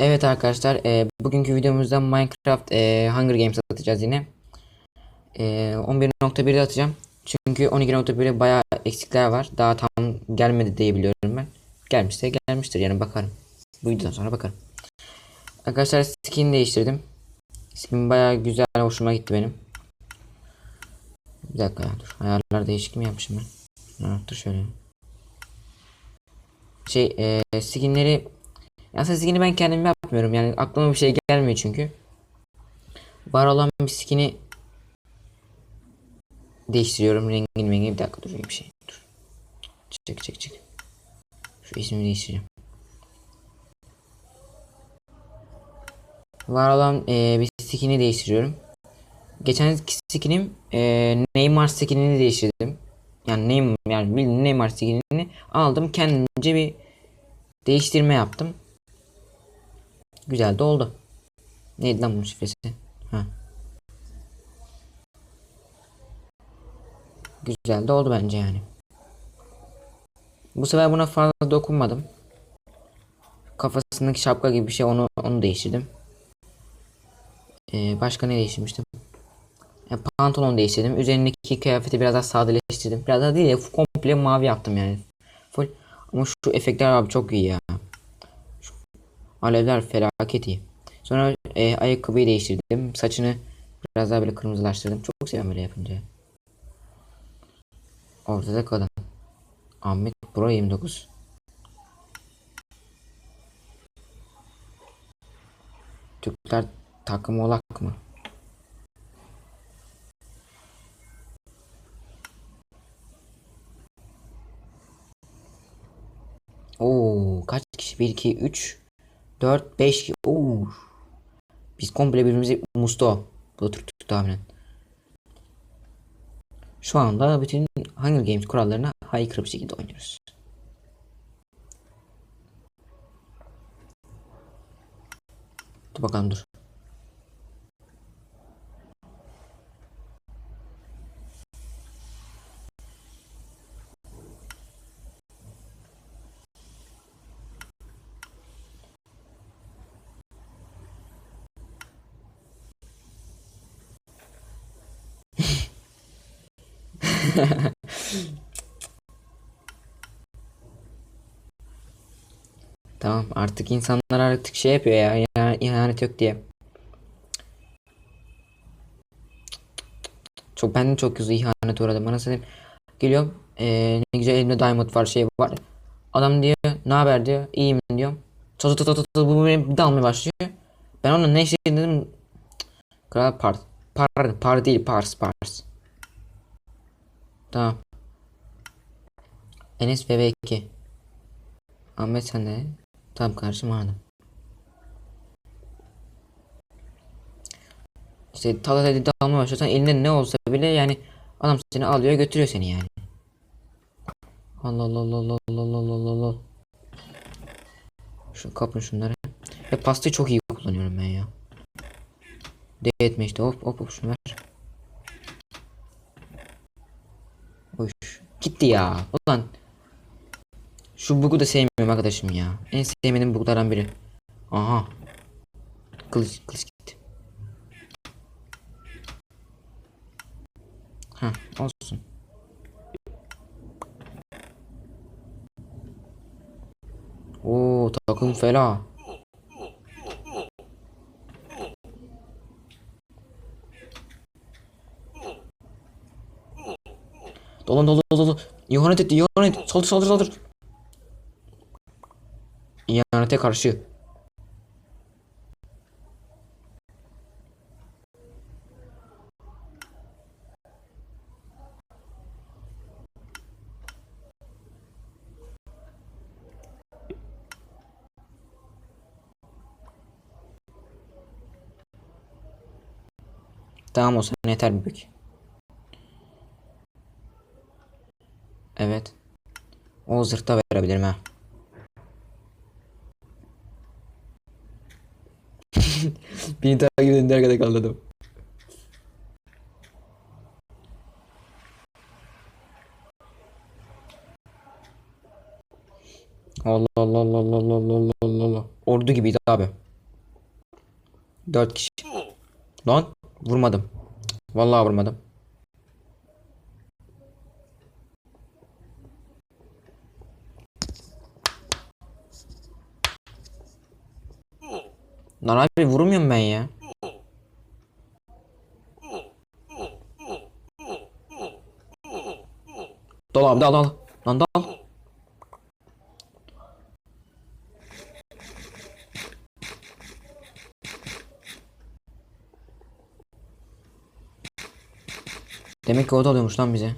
Evet arkadaşlar, e, bugünkü videomuzda Minecraft e, Hunger Games atacağız yine. E, 11.1'de atacağım. Çünkü 12.1'de bayağı eksikler var. Daha tam gelmedi diye biliyorum ben. Gelmişse gelmiştir yani bakarım. Bu videodan sonra bakarım. Arkadaşlar skin değiştirdim. Skin bayağı güzel, hoşuma gitti benim. Bir dakika ya dur. Ayarlar değişik mi yapmışım ben? Ha, dur şöyle. Şey, e, skinleri aslında skin'i ben kendim yapmıyorum yani aklıma bir şey gelmiyor çünkü. Var olan bir skin'i değiştiriyorum rengini rengini bir dakika dur bir şey dur. Çık çık çık. Şu ismini değiştireceğim. Var olan e, bir skin'i değiştiriyorum. Geçen skinim e, Neymar skinini değiştirdim. Yani Neymar yani Neymar skinini aldım kendimce bir değiştirme yaptım. Güzel de oldu. Neydi lan bunun şifresi? Ha. Güzel de oldu bence yani. Bu sefer buna fazla dokunmadım. Kafasındaki şapka gibi bir şey onu onu değiştirdim. Ee, başka ne değiştirmiştim? E, pantolon değiştirdim. Üzerindeki kıyafeti biraz daha sadeleştirdim. Biraz daha değil ya komple mavi yaptım yani. Full. Ama şu efektler abi çok iyi ya. Alevler felaket iyi. Sonra e, ayakkabıyı değiştirdim. Saçını biraz daha böyle kırmızılaştırdım. Çok seviyorum böyle yapınca. Ortada kadın. Ahmet Pro 29. Türkler takımı olak mı? Oo kaç kişi? 1 2 3 4 5 kişi. Oo. Biz komple birbirimizi musto. Bu da Türk tahminen. Şu anda bütün Hunger Games kurallarına haykırı bir şekilde oynuyoruz. Dur bakalım dur. Tamam artık insanlar artık şey yapıyor ya ihanet yok diye. Çok ben çok hızlı ihanet uğradım. Bana senin geliyorum eee, ne güzel elimde diamond var şey var. Adam diyor ne haber diyor iyiyim. Tut tut tut tut bu beni dalmaya başlıyor. Ben ona ne şey dedim. Kral par par par değil pars pars. Tamam. Enes VV2. Ahmet sen de. Tamam kardeşim anladım. İşte talat edip almaya başlıyorsan elinde ne olsa bile yani adam seni alıyor götürüyor seni yani. Allah Allah Allah Allah Allah Allah Allah Allah. Şu kapın şunları. Ve pastayı çok iyi kullanıyorum ben ya. De etme işte hop hop hop şunu ver. Hoş. Gitti ya. Ulan. Şu bug'u da sevmiyorum arkadaşım ya. En sevmediğim bug'lardan biri. Aha. Kılıç kılıç gitti. Ha olsun. Oo takım fela. Dolan dolan dolan dolan. İhanet etti ihanet. Saldır saldır saldır. İhanete karşı. Tamam olsun yeter büyük. Evet. O zırhta verebilirim ha. Beni takip edin kadar kalladım. Allah Allah Allah Allah Allah Allah Allah Allah. Ordu gibiydi abi. 4 kişi. Lan vurmadım. Vallahi vurmadım. Lan abi vurmuyorum ben ya. Dal abi dal dal. Lan dal. Demek ki o da alıyormuş lan bize.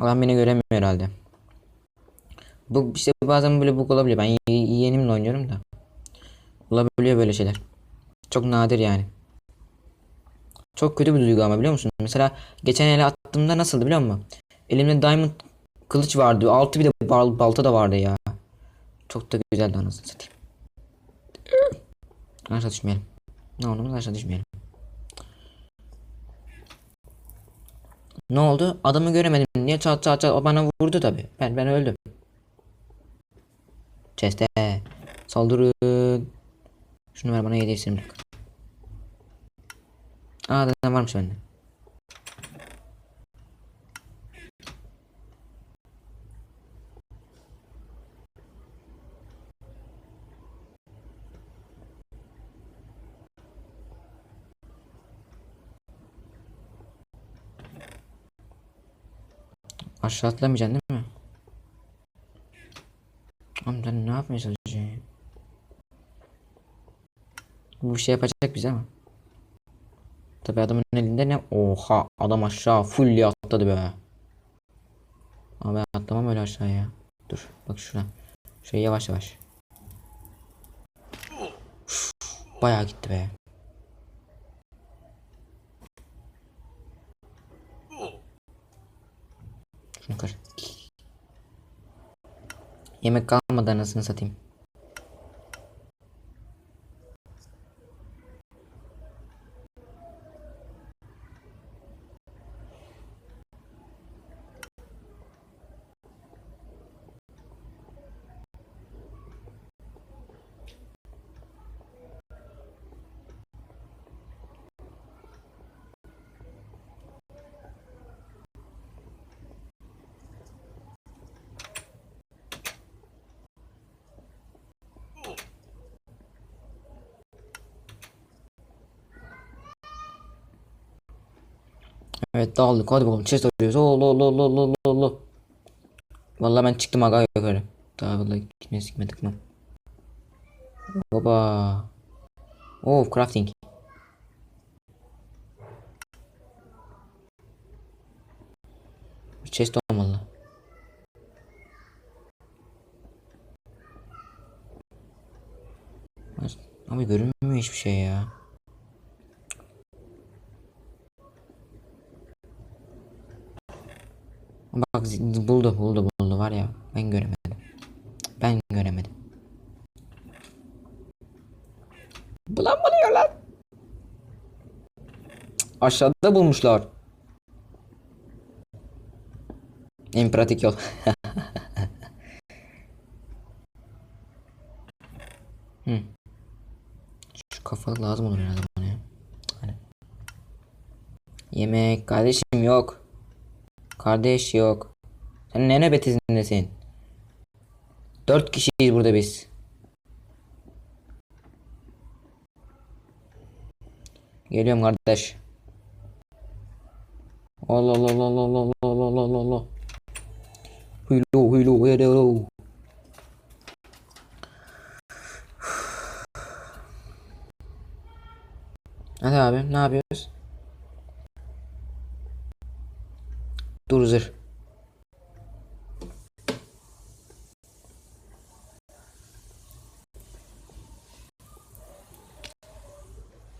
Adam beni göremiyor herhalde. Bu işte bazen böyle bug olabiliyor. Ben ye- yeğenimle oynuyorum da. Olabiliyor böyle şeyler. Çok nadir yani. Çok kötü bir duygu ama biliyor musun? Mesela geçen ele attığımda nasıldı biliyor musun? Elimde diamond kılıç vardı. Altı bir de bal- balta da vardı ya. Çok da güzeldi anasını satayım. Aşağı düşmeyelim. Ne oldu aşağı düşmeyelim. Ne oldu? Adamı göremedim. Niye çat çat çat o bana vurdu tabi. Ben ben öldüm. Chest'e saldırın. Şunu ver bana yedi bırak. Aa da varmış bende. Aşağı atlamayacaksın değil mi? Sen ne yapmaya çalışıyorsun? Bu şey yapacak bize ama. Tabi adamın elinde ne? Oha adam aşağı full atladı be. Ama ben atlamam öyle aşağıya. Dur bak şuna. Şöyle yavaş yavaş. Uf, Bayağı gitti be. Kır. Yemek kalmadı anasını satayım. Evet dağıldık hadi bakalım chest arıyoruz. Oo lo lo lo lo lo lo. Vallahi ben çıktım aga yukarı. Daha vallahi gitmeye gitmedik mi? Baba. Oh crafting. Bir chest olmalı. Ama görünmüyor hiçbir şey ya. Bak buldu buldu buldu var ya ben göremedim. Ben göremedim. Bulan buluyor lan. Aşağıda bulmuşlar. En pratik yol. Hı. Şu kafalık lazım olur herhalde bana ya. Hani. Yemek kardeşim yok. Kardeş yok. Sen ne nöbetindesin? Dört kişiyiz burada biz. Geliyorum kardeş. Allah Allah Allah Allah Allah Allah Allah Allah Allah. Huylu huylu huylu. Hadi abi ne yapıyoruz? Dur zır.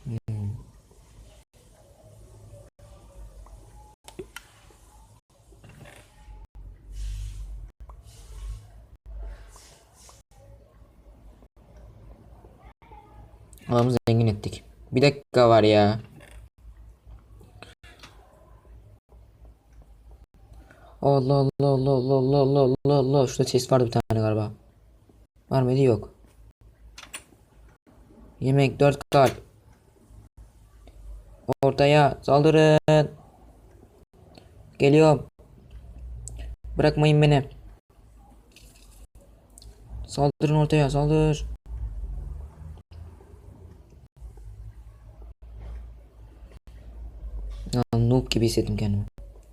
Hmm. Zengin ettik. Bir dakika var ya. Allah Allah Allah Allah Allah Allah Allah Allah. Şurada chest vardı bir tane galiba. Var mıydı? Yok. Yemek 4 kalp. Ortaya saldırın. Geliyorum. Bırakmayın beni. Saldırın ortaya saldır. Lan noob gibi hissettim kendimi.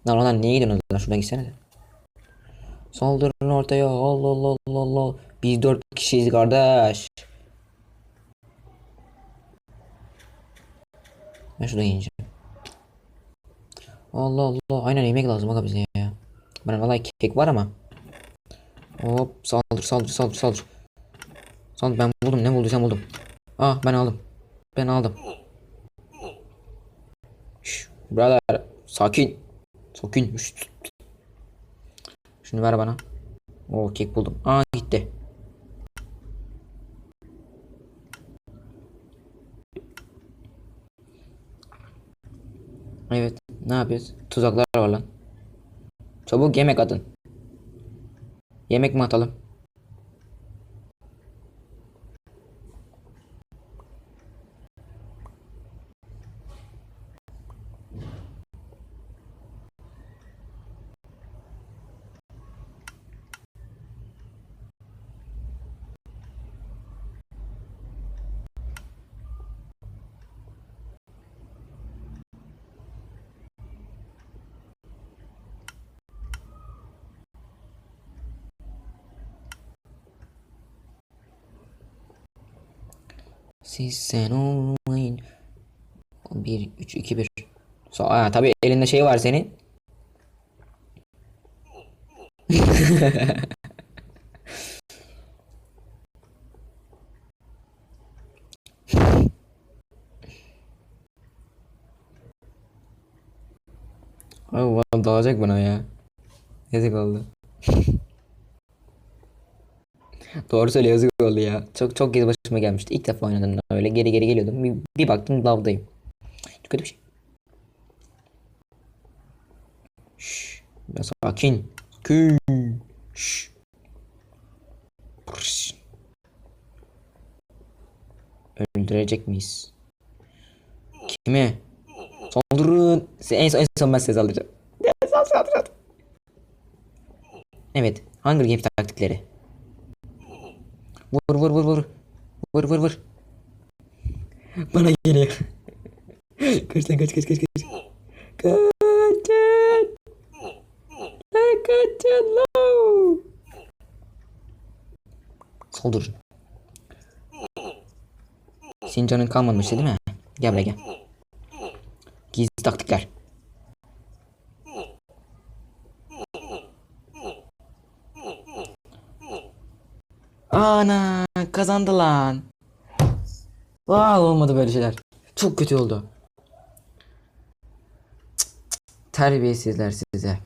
Lan onlar niye gidiyorsunuz lan şuradan gitsene de. Saldırın ortaya Allah Allah Allah Allah. Biz dört kişiyiz kardeş. Ben şuradan yiyeceğim. Allah Allah. Aynen yemek lazım aga bize ya. Bana vallahi kek var ama. Hop saldır saldır saldır saldır. Saldır ben buldum ne bulduysam buldum. Ah ben aldım. Ben aldım. Şş, brother sakin. Sakin. Şşt. Şunu ver bana. O kek buldum. Aa gitti. Evet. Ne yapıyoruz? Tuzaklar var lan. Çabuk yemek atın. Yemek mi atalım? Siz sen olmayın. 1 3 2 1. So, tabii elinde şey var senin. Abi dalacak bana ya. Yazık oldu. Doğru söyle yazık oldu ya. Çok çok kez başıma gelmişti. İlk defa oynadım öyle geri geri geliyordum. Bir, bir baktım lavdayım. Çok kötü bir şey. Şşş. Biraz sakin. Sakin. Şşş. Pırş. Öldürecek miyiz? Kimi? Saldırın. En son, en son ben size saldıracağım. En son saldıracağım. Evet. Hunger Games taktikleri. Vur vur vur vur. Vur vur vur. Bana geliyor. kaç lan kaç kaç kaç kaç. Kaçın. Kaçın lan. Saldırın. Senin canın kalmamıştı değil mi? Gel buraya gel. Gizli taktikler. Ana kazandı lan. Vay olmadı böyle şeyler. Çok kötü oldu. Terbiyesizler size.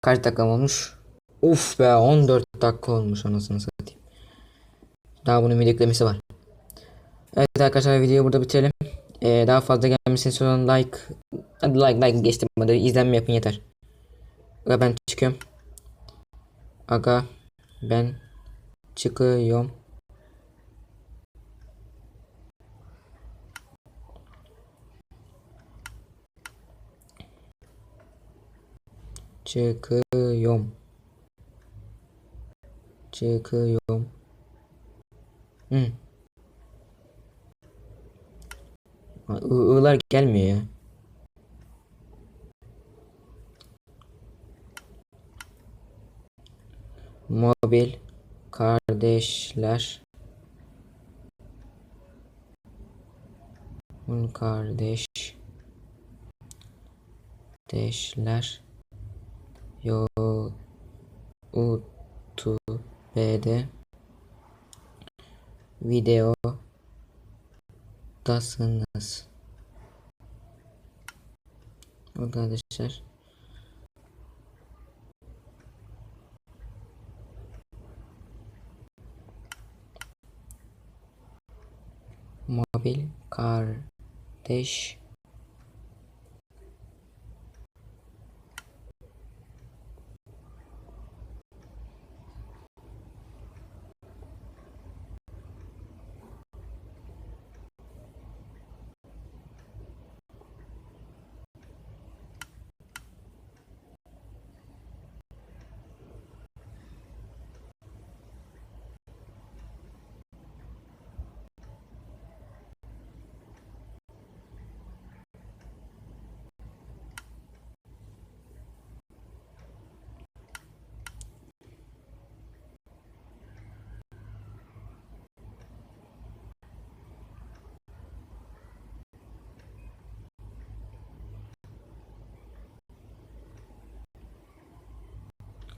Kaç dakika olmuş? Uf be 14 dakika olmuş anasını satayım. Daha bunun video eklemesi var. Evet arkadaşlar videoyu burada bitirelim. Ee, daha fazla gelmesini istiyorsan like hadi like like geçtim hadi izlenme yapın yeter. Aga ben çıkıyorum. Aga ben çıkıyorum. Çıkıyorum. Çıkıyorum. Hı. I- I'lar gelmiyor ya. Mobil kardeşler. Un kardeş Deşler Yo YouTube'de. Video Dasınız Arkadaşlar benim kardeş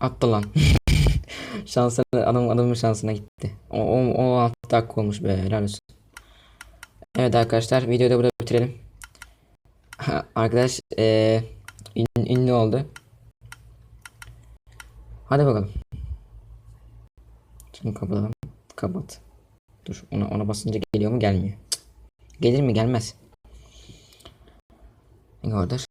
attı lan. Şansına adam adamın şansına gitti. O, o, o 6 dakika olmuş be helal olsun. Evet arkadaşlar videoyu da burada bitirelim. Arkadaş eee ün- ünlü oldu. Hadi bakalım. Şimdi kapatalım. Kapat. Dur ona ona basınca geliyor mu gelmiyor. Cık. Gelir mi gelmez. Kadar?